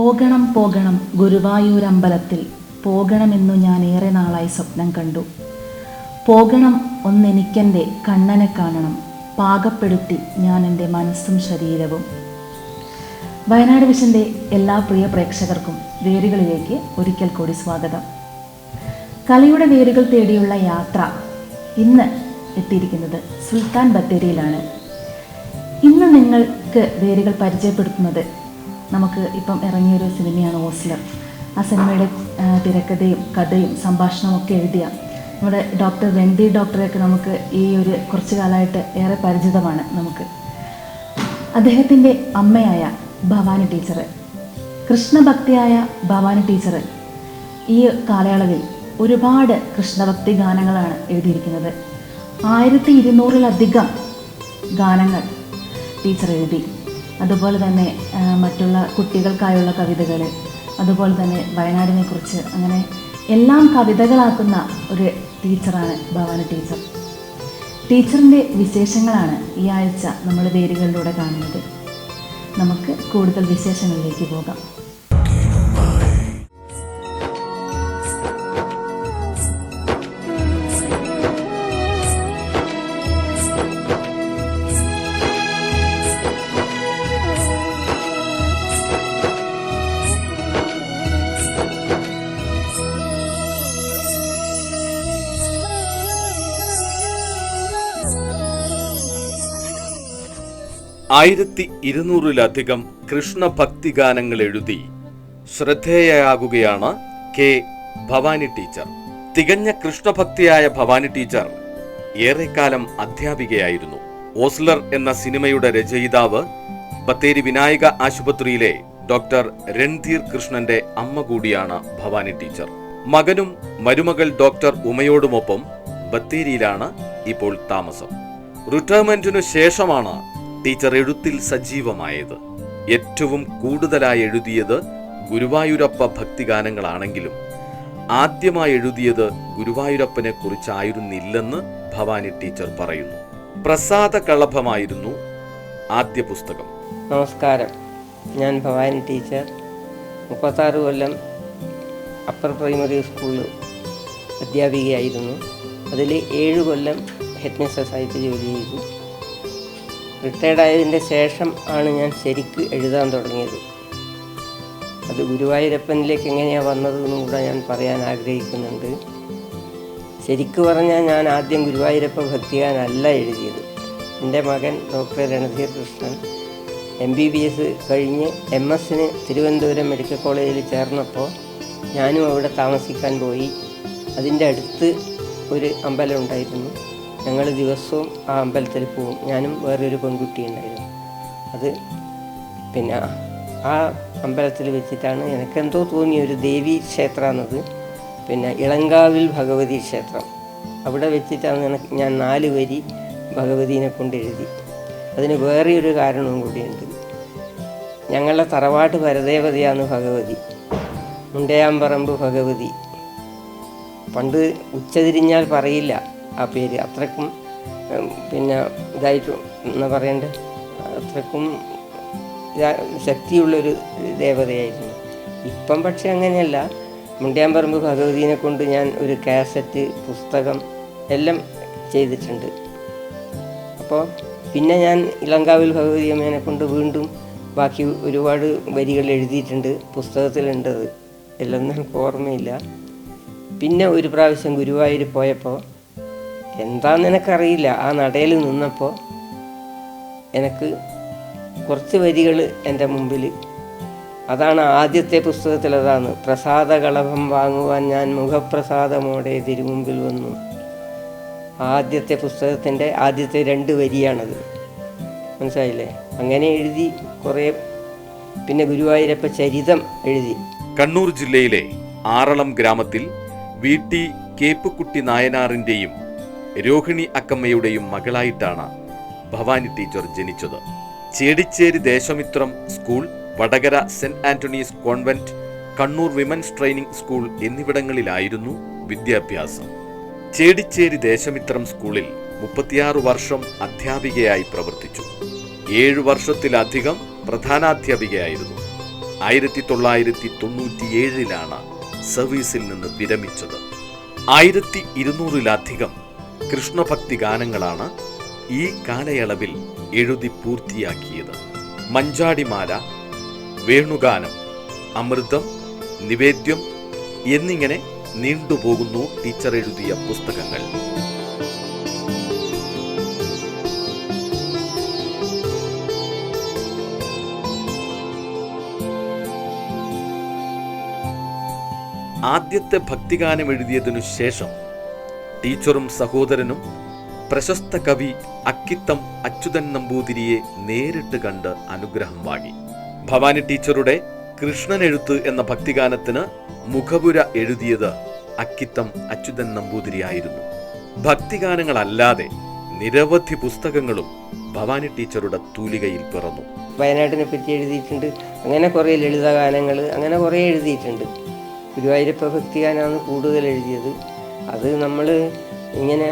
പോകണം പോകണം ഗുരുവായൂരമ്പലത്തിൽ പോകണമെന്നു ഞാൻ ഏറെ നാളായി സ്വപ്നം കണ്ടു. പോകണം ഒന്നെനിക്കെന്റെ കണ്ണനെ കാണണം പാകപ്പെടുത്തി ഞാൻ എന്റെ മനസ്സും ശരീരവും. വയനാട് വിഷന്റെ എല്ലാ പ്രിയ പ്രേക്ഷകർക്കും വേരുകളിലേക്ക് ഒരിക്കൽ കൂടി സ്വാഗതം. കലയുടെ വേരുകൾ തേടിയുള്ള യാത്ര ഇന്ന് എത്തിയിരിക്കുന്നത് സുൽത്താൻ ബത്തേരിയിലാണ്. ഇന്ന് നിങ്ങൾക്ക് വേരുകൾ പരിചയപ്പെടുത്തുന്നത് നമുക്ക് ഇപ്പം ഇറങ്ങിയൊരു സിനിമയാണ് ഓസ്ലർ. ആ സിനിമയുടെ തിരക്കഥയും കഥയും സംഭാഷണവും ഒക്കെ എഴുതിയ നമ്മുടെ ഡോക്ടർ വെന്തി ഡോക്ടറെയൊക്കെ നമുക്ക് ഈ ഒരു കുറച്ചു കാലമായിട്ട് ഏറെ പരിചിതമാണ് നമുക്ക്. അദ്ദേഹത്തിന്റെ അമ്മയായ ഭവാനി ടീച്ചർ കൃഷ്ണഭക്തിയായ ഭവാനി ടീച്ചർ ഈ കാലയളവിൽ ഒരുപാട് കൃഷ്ണഭക്തി ഗാനങ്ങളാണ് എഴുതിയിരിക്കുന്നത്. ആയിരത്തി ഇരുന്നൂറിലധികം ഗാനങ്ങൾ ടീച്ചർ എഴുതി. അതുപോലെ തന്നെ മറ്റുള്ള കുട്ടികൾക്കായുള്ള കവിതകൾ അതുപോലെ തന്നെ വയനാടിനെക്കുറിച്ച് അങ്ങനെ എല്ലാം കവിതകളാക്കുന്ന ഒരു ടീച്ചറാണ് ഭവാനി ടീച്ചർ. ടീച്ചറിന്റെ വിശേഷങ്ങളാണ് ഈ ആഴ്ച നമ്മൾ വേരുകളിലൂടെ കാണുന്നത്. നമുക്ക് കൂടുതൽ വിശേഷങ്ങളിലേക്ക് പോകാം. ആയിരത്തി ഇരുന്നൂറിലധികം കൃഷ്ണഭക്തി ഗാനങ്ങൾ എഴുതി ശ്രദ്ധേയയാകുകയാണ് കെ ഭവാനി ടീച്ചർ. തികഞ്ഞ കൃഷ്ണഭക്തിയായ ഭവാനി ടീച്ചർ ഏറെക്കാലം അധ്യാപികയായിരുന്നു. ഓസ്ലർ എന്ന സിനിമയുടെ രചയിതാവ് ബത്തേരി വിനായക ആശുപത്രിയിലെ ഡോക്ടർ രൺധീർ കൃഷ്ണന്റെ അമ്മ കൂടിയാണ് ഭവാനി ടീച്ചർ. മകനും മരുമകൾ ഡോക്ടർ ഉമയോടുമൊപ്പം ബത്തേരിയിലാണ് ഇപ്പോൾ താമസം. റിട്ടയർമെന്റിനു ശേഷമാണ് ടീച്ചർ എഴുത്തിൽ സജീവമായത്. ഏറ്റവും കൂടുതലായി എഴുതിയത് ഗുരുവായൂരപ്പ ഭക്തിഗാനങ്ങളാണെങ്കിലും ആദ്യമായി എഴുതിയത് ഗുരുവായൂരപ്പനെ കുറിച്ചായിരുന്നില്ലെന്ന് ഭവാനി ടീച്ചർ പറയുന്നു. പ്രസാദ കളഭമായിരുന്നു ആദ്യ പുസ്തകം. നമസ്കാരം. ഞാൻ ഭവാനി ടീച്ചർ. മുപ്പത്താറ് കൊല്ലം അപ്പർ പ്രൈമറി സ്കൂളിൽ അധ്യാപികയായിരുന്നു. അതിൽ ഏഴ് കൊല്ലം ഹെഡ് മിസ്ട്രസ് ആയിട്ട് ജോലി ചെയ്തു. റിട്ടയർഡ് ആയതിന്റെ ശേഷം ആണ് ഞാൻ ശരിക്ക് എഴുതാൻ തുടങ്ങിയത്. അത് ഗുരുവായൂരപ്പനിലേക്ക് എങ്ങനെയാണ് വന്നതെന്നും കൂടെ ഞാൻ പറയാൻ ആഗ്രഹിക്കുന്നുണ്ട്. ശരിക്ക് പറഞ്ഞാൽ ഞാൻ ആദ്യം ഗുരുവായൂരപ്പ ഭക്തിയാനല്ല എഴുതിയത്. എന്റെ മകൻ doctor Randhir Krishnan M B B S കഴിഞ്ഞ് എം എസിന് തിരുവനന്തപുരം മെഡിക്കൽ കോളേജിൽ ചേർന്നപ്പോൾ ഞാനും അവിടെ താമസിക്കാൻ പോയി. അതിന്റെ അടുത്ത് ഒരു അമ്പലം ഉണ്ടായിരുന്നു. ഞങ്ങൾ ദിവസവും ആ അമ്പലത്തിൽ പോവും. ഞാനും വേറൊരു പെൺകുട്ടി ഉണ്ടായിരുന്നു. അത് പിന്നെ ആ അമ്പലത്തിൽ വെച്ചിട്ടാണ് എനിക്കെന്തോ തോന്നിയ ഒരു ദേവി ക്ഷേത്രമാണത്. പിന്നെ ഇളങ്കാവിൽ ഭഗവതി ക്ഷേത്രം. അവിടെ വെച്ചിട്ടാണ് എനിക്ക് ഞാൻ നാല് വരി ഭഗവതിനെ കൊണ്ട് എഴുതി. അതിന് വേറെ ഒരു കാരണവും കൂടിയുണ്ട്. ഞങ്ങളുടെ തറവാട്ട് പരദേവതയാണ് ഭഗവതി. മുണ്ടയാമ്പറമ്പ് ഭഗവതി. പണ്ട് ഉച്ചതിരിഞ്ഞാൽ പറയില്ല. ആ പേര്. അത്രക്കും പിന്നെ ഇതായിട്ട് എന്നാ പറയണ്ടേ? അത്രക്കും ശക്തിയുള്ളൊരു ദേവതയായിരുന്നു. ഇപ്പം പക്ഷെ അങ്ങനെയല്ല. മുണ്ടിയാമ്പറമ്പ് ഭഗവതിനെ കൊണ്ട് ഞാൻ ഒരു കാസറ്റ് പുസ്തകം എല്ലാം ചെയ്തിട്ടുണ്ട്. അപ്പോൾ പിന്നെ ഞാൻ ഇളങ്കാവിൽ ഭഗവതി അമ്മേനെ കൊണ്ട് വീണ്ടും ബാക്കി ഒരുപാട് വരികൾ എഴുതിയിട്ടുണ്ട് പുസ്തകത്തിലുണ്ടത്. എല്ലാം നമുക്ക് ഓർമ്മയില്ല. പിന്നെ ഒരു പ്രാവശ്യം ഗുരുവായൂർ പോയപ്പോൾ എന്താന്ന് എനിക്കറിയില്ല ആ നടയിൽ നിന്നപ്പോൾ എനിക്ക് കുറച്ച് വരികൾ എന്റെ മുമ്പിൽ. അതാണ് ആദ്യത്തെ പുസ്തകത്തിൽ അതാണ് പ്രസാദ കളഭം വാങ്ങുവാൻ ഞാൻ മുഖപ്രസാദമോടെ തിരുമുമ്പിൽ വന്നു. ആദ്യത്തെ പുസ്തകത്തിന്റെ ആദ്യത്തെ രണ്ട് വരിയാണത്. മനസ്സിലായില്ലേ? അങ്ങനെ എഴുതി കുറേ പിന്നെ ഗുരുവായൂരപ്പ ചരിതം എഴുതി. കണ്ണൂർ ജില്ലയിലെ ആറളം ഗ്രാമത്തിൽ വി ടി കേപ്പുക്കുട്ടി നായനാറിന്റെയും രോഹിണി അക്കമ്മയുടെയും മകളായിട്ടാണ് ഭവാനി ടീച്ചർ ജനിച്ചത്. Chedicheri Deshamithram school Vadakara saint Antony's convent Kannur women's training school എന്നിവിടങ്ങളിലായിരുന്നു വിദ്യാഭ്യാസം. ചേടിച്ചേരി ദേശമിത്രം സ്കൂളിൽ മുപ്പത്തിയാറ് വർഷം അധ്യാപികയായി പ്രവർത്തിച്ചു. ഏഴു വർഷത്തിലധികം പ്രധാനാധ്യാപികയായിരുന്നു. ആയിരത്തി തൊള്ളായിരത്തി തൊണ്ണൂറ്റിയേഴിലാണ് സർവീസിൽ നിന്ന് വിരമിച്ചത്. ആയിരത്തി ഇരുന്നൂറിലധികം കൃഷ്ണഭക്തി ഗാനങ്ങളാണ് ഈ കാലയളവിൽ എഴുതി പൂർത്തിയാക്കിയത്. മഞ്ചാടിമാല വേണുഗാനം അമൃതം നിവേദ്യം എന്നിങ്ങനെ നീണ്ടുപോകുന്നു ടീച്ചർ എഴുതിയ പുസ്തകങ്ങൾ. ആദ്യത്തെ ഭക്തിഗാനം എഴുതിയതിനു ശേഷം ടീച്ചറും സഹോദരനും പ്രശസ്ത കവി അക്കിത്തം അച്യുതൻ നമ്പൂതിരിയെ നേരിട്ട് കണ്ട് അനുഗ്രഹം വാങ്ങി. ഭവാനി ടീച്ചറുടെ കൃഷ്ണൻ എഴുത്ത് എന്ന ഭക്തിഗാനത്തിന് മുഖപുര എഴുതിയത് അക്കിത്തം അച്യുതൻ നമ്പൂതിരിയായിരുന്നു. ഭക്തിഗാനങ്ങളല്ലാതെ നിരവധി പുസ്തകങ്ങളും ഭവാനി ടീച്ചറുടെ തൂലികയിൽ പിറന്നു. വയനാട്ടിനെ പറ്റി എഴുതിയിട്ടുണ്ട്. അങ്ങനെ കുറേ ലളിതഗാനങ്ങൾ അങ്ങനെ കുറേ എഴുതിയിട്ടുണ്ട്. ഗുരുവായൂരപ്പ ഭക്തിഗാനമാണ് കൂടുതൽ എഴുതിയത്. അത് നമ്മൾ ഇങ്ങനെ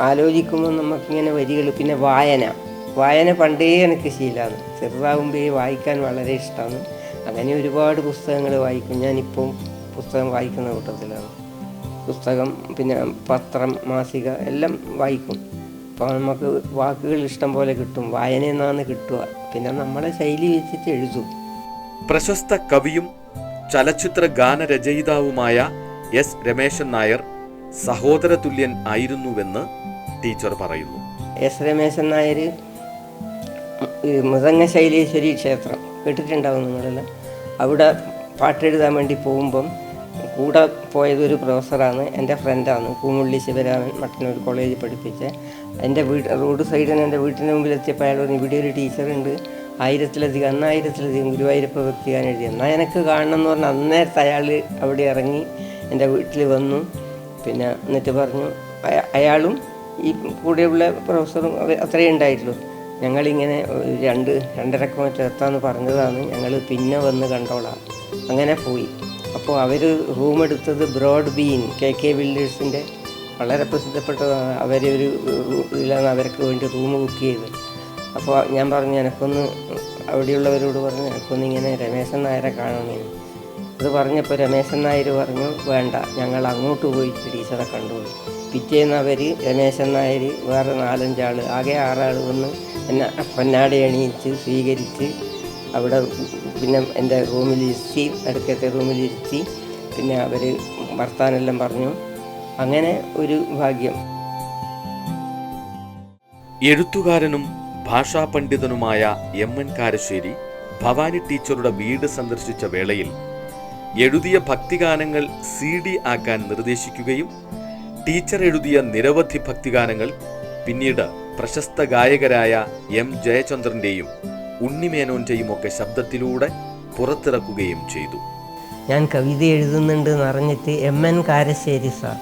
ആലോചിക്കുമ്പോൾ നമുക്കിങ്ങനെ വരികൾ പിന്നെ വായന. വായന പണ്ടേ എനിക്ക് ശീലമാണ് ചെറുതാകുമ്പോഴേ വായിക്കാൻ വളരെ ഇഷ്ടമാണ് അങ്ങനെ ഒരുപാട് പുസ്തകങ്ങൾ വായിക്കും. ഞാനിപ്പം പുസ്തകം വായിക്കുന്ന കൂട്ടത്തിലാണ്. പുസ്തകം പിന്നെ പത്രം മാസിക എല്ലാം വായിക്കും. അപ്പോൾ നമുക്ക് വാക്കുകൾ ഇഷ്ടം പോലെ കിട്ടും. വായനയിൽ നിന്നാണ് കിട്ടുക. പിന്നെ നമ്മളെ ശൈലി വെച്ചിട്ട് എഴുതും. പ്രശസ്ത കവിയും ചലച്ചിത്ര ഗാനരചയിതാവുമായ എസ്. രമേശൻ നായർ സഹോദര തുല്യൻ ആയിരുന്നുവെന്ന് ടീച്ചർ പറയുന്നു. എസ്. രമേശൻ നായർ മൃദംഗ ശൈലേശ്വരി ക്ഷേത്രം കേട്ടിട്ടുണ്ടാവും നിങ്ങളെല്ലാം. അവിടെ പാട്ടെഴുതാൻ വേണ്ടി പോകുമ്പം കൂടെ പോയത് ഒരു പ്രൊഫസറാണ് എന്റെ ഫ്രണ്ടാണ് പൂമുള്ളി ശിവരാമൻ മട്ടന്നൂർ കോളേജിൽ പഠിപ്പിച്ച എന്റെ വീട് റോഡ് സൈഡിൽ എന്റെ വീട്ടിന് മുമ്പിൽ എത്തിയപ്പോൾ അയാൾ ഇവിടെ ഒരു ടീച്ചറുണ്ട് ആയിരത്തിലധികം അന്നായിരത്തിലധികം ഗുരുവായൂരപ്പ ഭക്തിയാൻ എഴുതി. എന്നാൽ എനിക്ക് കാണണം എന്ന് പറഞ്ഞാൽ അന്നേരത്തെ അയാൾ അവിടെ ഇറങ്ങി എന്റെ വീട്ടിൽ വന്നു. പിന്നെ എന്നിട്ട് പറഞ്ഞു അയാളും ഈ കൂടെയുള്ള പ്രൊഫസറും അത്രയേ ഉണ്ടായിട്ടുള്ളൂ. ഞങ്ങളിങ്ങനെ രണ്ട് രണ്ടര കിലോമീറ്റർ എത്താമെന്ന് പറഞ്ഞതാണ്. ഞങ്ങൾ പിന്നെ വന്ന് കണ്ടോളാം. അങ്ങനെ പോയി. അപ്പോൾ അവർ റൂം എടുത്തത് ബ്രോഡ് ബീൻ കെ കെ ബിൽഡേഴ്സിന്റെ വളരെ പ്രസിദ്ധപ്പെട്ടതാണ്. അവരെ ഒരു റൂ- ഇതിലാണ് അവർക്ക് വേണ്ടി റൂം ബുക്ക് ചെയ്തത്. അപ്പോൾ ഞാൻ പറഞ്ഞു എനക്കൊന്ന് അവിടെയുള്ളവരോട് പറഞ്ഞു എനിക്കൊന്നിങ്ങനെ രമേശൻ നായരെ കാണണമെന്ന് അത് പറഞ്ഞപ്പോൾ രമേശൻ നായർ പറഞ്ഞു വേണ്ട ഞങ്ങൾ അങ്ങോട്ട് പോയിട്ട് ടീച്ചറെ കണ്ടുപോയി പിറ്റേന്ന് അവർ രമേശൻ നായർ വേറെ നാലഞ്ചാൾ ആകെ ആറാൾ വന്ന് എന്നെ പൊന്നാടി എണീച്ച് സ്വീകരിച്ച് അവിടെ പിന്നെ എന്റെ റൂമിലിരുത്തി അടുക്കത്തെ റൂമിലിരുത്തി പിന്നെ അവർ വർത്താനെല്ലാം പറഞ്ഞു. അങ്ങനെ ഒരു ഭാഗ്യം. എഴുത്തുകാരനും ഭാഷാ പണ്ഡിതനുമായ എം എൻ കാരശ്ശേരി ഭവാനി ടീച്ചറുടെ വീട് സന്ദർശിച്ച വേളയിൽ എഴുതിയ ഭക്തിഗാനങ്ങൾ സി ഡി ആക്കാൻ നിർദ്ദേശിക്കുകയും ടീച്ചർ എഴുതിയ നിരവധി ഭക്തിഗാനങ്ങൾ പിന്നീട് പ്രശസ്ത ഗായകരായ എം ജയചന്ദ്രന്റെയും ഉണ്ണിമേനോന്റെയും ഒക്കെ ശബ്ദത്തിലൂടെ പുറത്തിറക്കുകയും ചെയ്തു. ഞാൻ കവിത എഴുതുന്നുണ്ട് എന്ന് അറിഞ്ഞിട്ട് എം എൻ കാരശ്ശേരി സാർ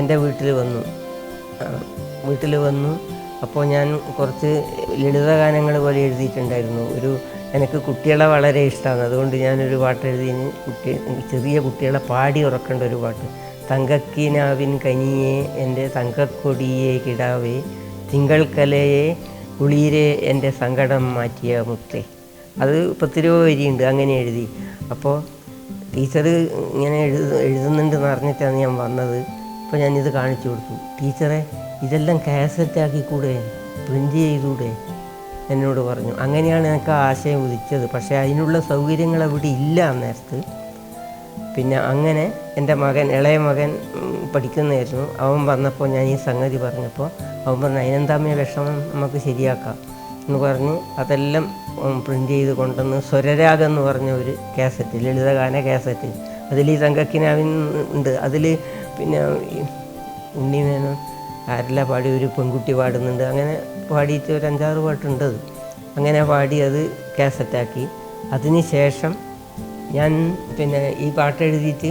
എന്റെ വീട്ടിൽ വന്നു. വീട്ടിൽ വന്നു. അപ്പോൾ ഞാൻ കുറച്ച് ലളിത ഗാനങ്ങൾ പോലെ എഴുതിയിട്ടുണ്ടായിരുന്നു. ഒരു എനിക്ക് കുട്ടികളെ വളരെ ഇഷ്ടമാണ്. അതുകൊണ്ട് ഞാനൊരു പാട്ട് എഴുതിന് കുട്ടി ചെറിയ കുട്ടികളെ പാടി ഉറക്കേണ്ട ഒരു പാട്ട്. തങ്കക്കിനാവിൻ കനിയെ എന്റെ തങ്കക്കൊടിയെ കിടാവേ തിങ്കൾക്കലയെ കുളിരെ എന്റെ സങ്കടം മാറ്റിയ മുത്തേ. അത് പത്ത് വരിയുണ്ട് അങ്ങനെ എഴുതി. അപ്പോൾ ടീച്ചർ ഇങ്ങനെ എഴുതു എഴുതുന്നുണ്ടെന്ന് അറിഞ്ഞിട്ടാണ് ഞാൻ വന്നത്. അപ്പോൾ ഞാനിത് കാണിച്ചു കൊടുത്തു. ടീച്ചറെ ഇതെല്ലാം കാസറ്റാക്കി കൂടെ പ്രിന്റ് ചെയ്തൂടെ? എന്നോട് പറഞ്ഞു. അങ്ങനെയാണ് എനിക്ക് ആ ആശയം ഉദിച്ചത്. പക്ഷേ അതിനുള്ള സൗകര്യങ്ങൾ അവിടെ ഇല്ല അന്നേരത്ത്. പിന്നെ അങ്ങനെ എന്റെ മകൻ ഇളയ മകൻ പഠിക്കുന്നതായിരുന്നു അവൻ വന്നപ്പോൾ ഞാൻ ഈ സംഗതി പറഞ്ഞപ്പോൾ അവൻ പറഞ്ഞു അതിനെന്താമേ വിഷമം നമുക്ക് ശരിയാക്കാം. എന്ന് പറഞ്ഞ്. അതെല്ലാം പ്രിന്റ് ചെയ്ത് കൊണ്ടുവന്ന് സ്വരരാഗം എന്ന് പറഞ്ഞ ഒരു കാസറ്റ് ലളിതഗാന കാസറ്റ് അതിൽ ഈ തങ്കക്കിനാവിൻ ഉണ്ട്. അതിൽ പിന്നെ ഉണ്ണിമേനോ ഉണ്ണിമേനോൻ ആരെല്ലാം പാടി ഒരു പെൺകുട്ടി പാടുന്നുണ്ട്. അങ്ങനെ പാടിയിട്ട് ഒരു അഞ്ചാറ് പാട്ടുണ്ട് അത്. അങ്ങനെ പാടി അത് കാസറ്റാക്കി. അതിന് ശേഷം ഞാൻ പിന്നെ ഈ പാട്ട് എഴുതിയിട്ട്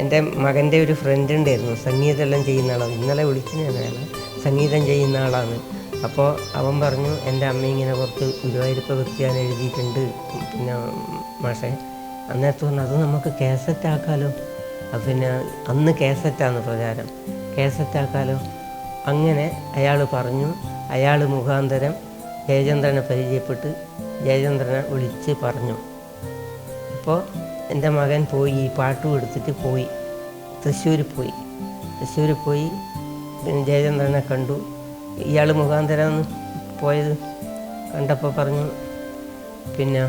എന്റെ മകന്റെ ഒരു ഫ്രണ്ട് ഉണ്ടായിരുന്നു. സംഗീതമെല്ലാം ചെയ്യുന്ന ആളാണ്. ഇന്നലെ വിളിച്ചു ഞാൻ സംഗീതം ചെയ്യുന്ന ആളാണ്. അപ്പോൾ അവൻ പറഞ്ഞു എന്റെ അമ്മ ഇങ്ങനെ കുറച്ച് ഗുരുവായൂരപ്പ വൃത്തിയാൻ എഴുതിയിട്ടുണ്ട്. പിന്നെ മാഷെ അന്നേരത്ത് പറഞ്ഞു അത് നമുക്ക് കാസറ്റ് ആക്കാലോ അത് പിന്നെ അന്ന് കാസറ്റാണ് പ്രചാരം കാസറ്റ് ആക്കാലോ അങ്ങനെ അയാൾ പറഞ്ഞു അയാൾ മുഖാന്തരം ജയചന്ദ്രനെ പരിചയപ്പെട്ട് ജയചന്ദ്രനെ വിളിച്ച് പറഞ്ഞു. അപ്പോൾ എന്റെ മകൻ പോയി ഈ പാട്ടും എടുത്തിട്ട് പോയി തൃശ്ശൂർ പോയി. തൃശ്ശൂർ പോയി പിന്നെ ജയചന്ദ്രനെ കണ്ടു. ഇയാൾ മുഖാന്തരം പോയത് കണ്ടപ്പോൾ പറഞ്ഞു പിന്നെ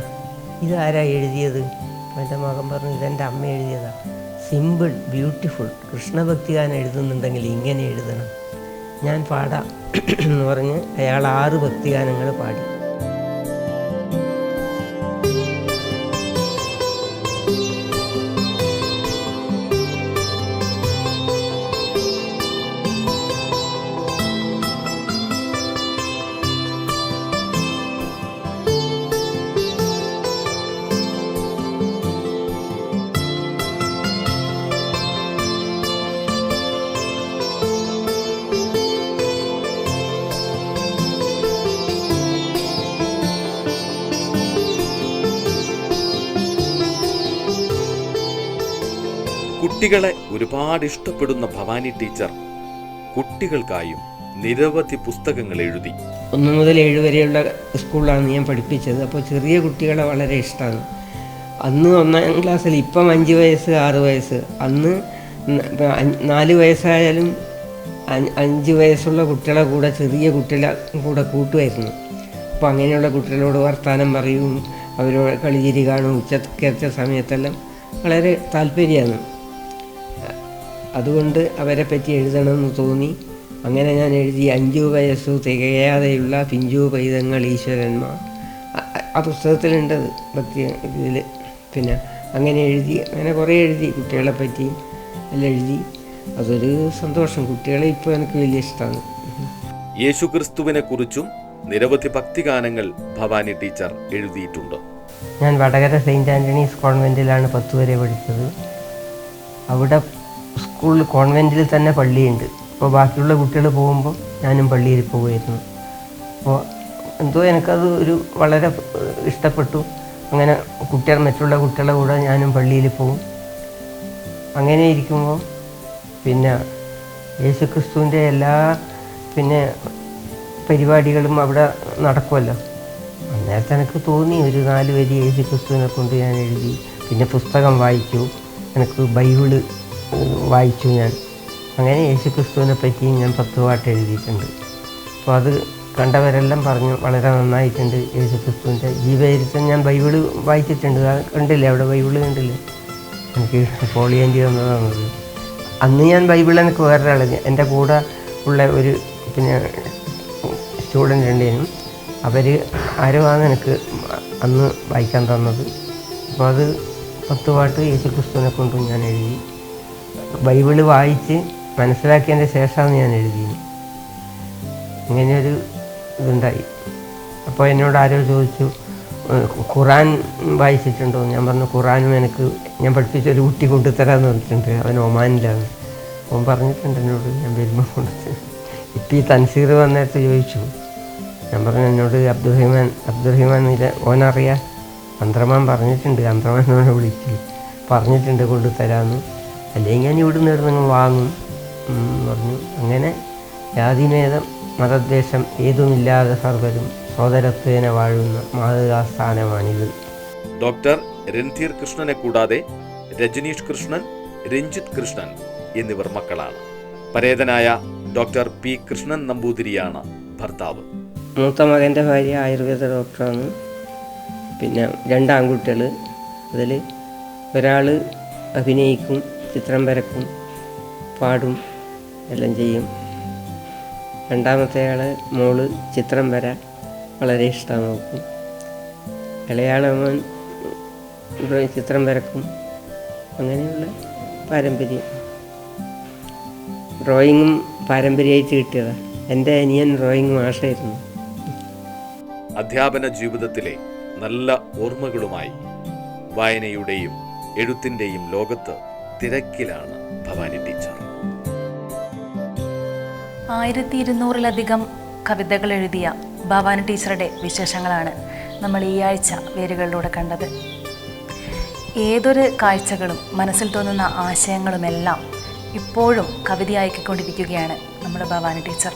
ഇതാരാ എഴുതിയത്? എന്റെ മകൻ പറഞ്ഞു ഇതെന്റെ അമ്മ എഴുതിയതാണ് സിമ്പിൾ ബ്യൂട്ടിഫുൾ കൃഷ്ണഭക്തിഗാനം എഴുതുന്നുണ്ടെങ്കിൽ ഇങ്ങനെ എഴുതണം. ഞാൻ പാടാം എന്ന് പറഞ്ഞ് അയാൾ ആറ് ഭക്തിഗാനങ്ങൾ പാടി. കുട്ടികളെ ഒരുപാട് ഇഷ്ടപ്പെടുന്ന ഭവാനി ടീച്ചർ കുട്ടികൾക്കായും നിരവധി പുസ്തകങ്ങൾ എഴുതി. ഒന്ന് മുതൽ ഏഴ് വരെയുള്ള സ്കൂളിലാണ് ഞാൻ പഠിപ്പിച്ചത്. അപ്പോൾ ചെറിയ കുട്ടികളെ വളരെ ഇഷ്ടമാണ്. അന്ന് ഒന്നാം ക്ലാസ്സിൽ ഇപ്പം അഞ്ച് വയസ്സ് ആറ് വയസ്സ്. അന്ന് നാല് വയസ്സായാലും അഞ്ച് വയസ്സുള്ള കുട്ടികളെ കൂടെ ചെറിയ കുട്ടികളെ കൂടെ കൂട്ടുമായിരുന്നു. അപ്പോൾ അങ്ങനെയുള്ള കുട്ടികളോട് വർത്തമാനം പറയും അവരോട് കളിചിരി കാണും ഉച്ചക്കത്തെ സമയത്തെല്ലാം വളരെ താല്പര്യമാണ്. അതുകൊണ്ട് അവരെ പറ്റി എഴുതണമെന്ന് തോന്നി. അങ്ങനെ ഞാൻ എഴുതി അഞ്ചു വയസ്സു തികയാതെയുള്ള പിഞ്ചു പൈതങ്ങൾ ഈശ്വരന്മാർ. ആ പുസ്തകത്തിലുണ്ടത് ഭക്തി ഇതിൽ. പിന്നെ അങ്ങനെ എഴുതി അങ്ങനെ കുറേ എഴുതി കുട്ടികളെ പറ്റി. എല്ലാം എഴുതി. അതൊരു സന്തോഷം. കുട്ടികളെ ഇപ്പോൾ എനിക്ക് വലിയ ഇഷ്ടമാണ്. യേശു ക്രിസ്തുവിനെ കുറിച്ചും നിരവധി ഭക്തിഗാനങ്ങൾ ഭവാനി ടീച്ചർ എഴുതിയിട്ടുണ്ട്. ഞാൻ വടകര സെയിന്റ് ആന്റണീസ് കോൺവെന്റിലാണ് പത്ത് വരെ പഠിച്ചത്. അവിടെ സ്കൂളിൽ കോൺവെന്റിൽ തന്നെ പള്ളിയുണ്ട്. അപ്പോൾ ബാക്കിയുള്ള കുട്ടികൾ പോകുമ്പോൾ ഞാനും പള്ളിയിൽ പോകുമായിരുന്നു. അപ്പോൾ എന്തോ എനിക്കത് ഒരു വളരെ ഇഷ്ടപ്പെട്ടു. അങ്ങനെ കുട്ടികൾ മറ്റുള്ള കുട്ടികളുടെ കൂടെ ഞാനും പള്ളിയിൽ പോകും. അങ്ങനെ ഇരിക്കുമ്പോൾ പിന്നെ യേശുക്രിസ്തുവിന്റെ എല്ലാ പിന്നെ പരിപാടികളും അവിടെ നടക്കുമല്ലോ. അന്നേരത്തെ എനിക്ക് തോന്നി ഒരു നാല് വരി യേശു ക്രിസ്തുവിനെ കൊണ്ട് ഞാൻ എഴുതി പിന്നെ പുസ്തകം വായിക്കും എനിക്ക് ബൈബിൾ വായിച്ചു ഞാൻ. അങ്ങനെ യേശു ക്രിസ്തുവിനെ പറ്റി ഞാൻ പത്ത് പാട്ട് എഴുതിയിട്ടുണ്ട്. അപ്പോൾ അത് കണ്ടവരെല്ലാം പറഞ്ഞു വളരെ നന്നായിട്ടുണ്ട് യേശു ക്രിസ്തുവിന്റെ ജീവചരിത്രം. ഞാൻ ബൈബിൾ വായിച്ചിട്ടുണ്ട്. അത് കണ്ടില്ലേ? അവിടെ ബൈബിൾ കണ്ടില്ലേ? എനിക്ക് പോളിയേണ്ടി വന്നതാണത് അന്ന് ഞാൻ ബൈബിൾ എനിക്ക് വേറൊരാൾ എന്റെ കൂടെ ഉള്ള ഒരു പിന്നെ സ്റ്റുഡന്റ് ഉണ്ടേനും അവർ ആരുമാണ് എനിക്ക് അന്ന് വായിക്കാൻ തന്നത്. അപ്പോൾ അത് പത്ത് പാട്ട് യേശു ക്രിസ്തുവിനെ കൊണ്ടും ഞാൻ എഴുതി. ബൈബിൾ വായിച്ച് മനസ്സിലാക്കിയതിന്റെ ശേഷമാണ് ഞാൻ എഴുതിയത്. ഇങ്ങനെയൊരു ഇതുണ്ടായി. അപ്പോൾ എന്നോട് ആരോ ചോദിച്ചു ഖുറാൻ വായിച്ചിട്ടുണ്ടോ? ഞാൻ പറഞ്ഞു ഖുറാനും എനിക്ക് ഞാൻ പഠിപ്പിച്ച ഒരു കുട്ടി കൊണ്ടുതരാമെന്ന് പറഞ്ഞിട്ടുണ്ട്. അവൻ ഒമാനിലാണ്. അവൻ പറഞ്ഞിട്ടുണ്ട് എന്നോട് ഞാൻ വരുമ്പോൾ കൊണ്ടുതരും. ഇപ്പം ഈ തൻസീർ വന്നിട്ട് ചോദിച്ചു. ഞാൻ പറഞ്ഞു എന്നോട് അബ്ദുറഹിമാൻ അബ്ദുറഹിമാൻ ഇല്ല ഓനറിയാം. അന്ത്രമാൻ പറഞ്ഞിട്ടുണ്ട് അന്ത്രമാൻ അവനെ വിളിച്ച് പറഞ്ഞിട്ടുണ്ട് കൊണ്ടുതരാമെന്ന്. അല്ലെങ്കിൽ ഞാൻ ഇവിടുന്ന് നിങ്ങൾ വാങ്ങും എന്ന് പറഞ്ഞു. അങ്ങനെ ജാതിമേതം മതദ്വേഷം ഏതുമില്ലാതെ സർവരും സോദരത്വേന വാഴുന്ന മാതൃകാസ്ഥാനമാണിത്. ഡോക്ടർ രൺധീർ കൃഷ്ണനെ കൂടാതെ രജനീഷ് കൃഷ്ണൻ രഞ്ജിത് കൃഷ്ണൻ എന്നിവർ മക്കളാണ്. പരേതനായ ഡോക്ടർ പി കൃഷ്ണൻ നമ്പൂതിരിയാണ് ഭർത്താവ്. മൂത്ത മകന്റെ ഭാര്യ ആയുർവേദ ഡോക്ടറാണ്. പിന്നെ രണ്ട് ആൺകുട്ടികൾ അതിൽ ഒരാൾ അഭിനയിക്കും ചിത്രം വരക്കും പാടും എല്ലാം ചെയ്യും. രണ്ടാമത്തെ ആൾ മോൾ ചിത്രം വര വളരെ ഇഷ്ടമാക്കും ഇളയാളവൻ ചിത്രം വരക്കും. അങ്ങനെയുള്ള പാരമ്പര്യം. ഡ്രോയിങ്ങും പാരമ്പര്യമായിട്ട് കിട്ടിയതാണ് എന്റെ അനിയൻ ഡ്രോയിങ് മാഷായിരുന്നു. അധ്യാപന ജീവിതത്തിലെ നല്ല ഓർമ്മകളുമായി വായനയുടെയും എഴുത്തിന്റെയും ലോകത്ത് തിരക്കിലാണ് ഭവാനി ടീച്ചർ. ആയിരത്തി ഇരുന്നൂറിലധികം കവിതകൾ എഴുതിയ ഭവാനി ടീച്ചറുടെ വിശേഷങ്ങളാണ് നമ്മൾ ഈ ആഴ്ച വേരുകളിലൂടെ കണ്ടത്. ഏതൊരു കാഴ്ചകളും മനസ്സിൽ തോന്നുന്ന ആശയങ്ങളുമെല്ലാം ഇപ്പോഴും കവിതയാക്കിക്കൊണ്ടിരിക്കുകയാണ് നമ്മുടെ ഭവാനി ടീച്ചർ.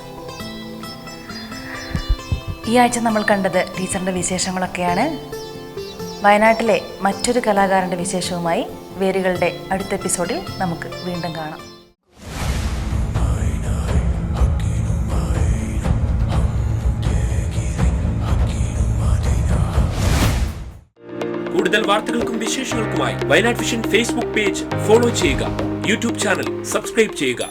ഈ ആഴ്ച നമ്മൾ കണ്ടത് ടീച്ചറിന്റെ വിശേഷങ്ങളൊക്കെയാണ്. വയനാട്ടിലെ മറ്റൊരു കലാകാരന്റെ വിശേഷവുമായി വേരുകളുടെ അടുത്ത എപ്പിസോഡിൽ നമുക്ക് വീണ്ടും കാണാം. കൂടുതൽ വാർത്തകൾക്കും വിശേഷങ്ങൾക്കുമായി Wayanad vision Facebook page follow ചെയ്യുക. യൂട്യൂബ് ചാനൽ സബ്സ്ക്രൈബ് ചെയ്യുക.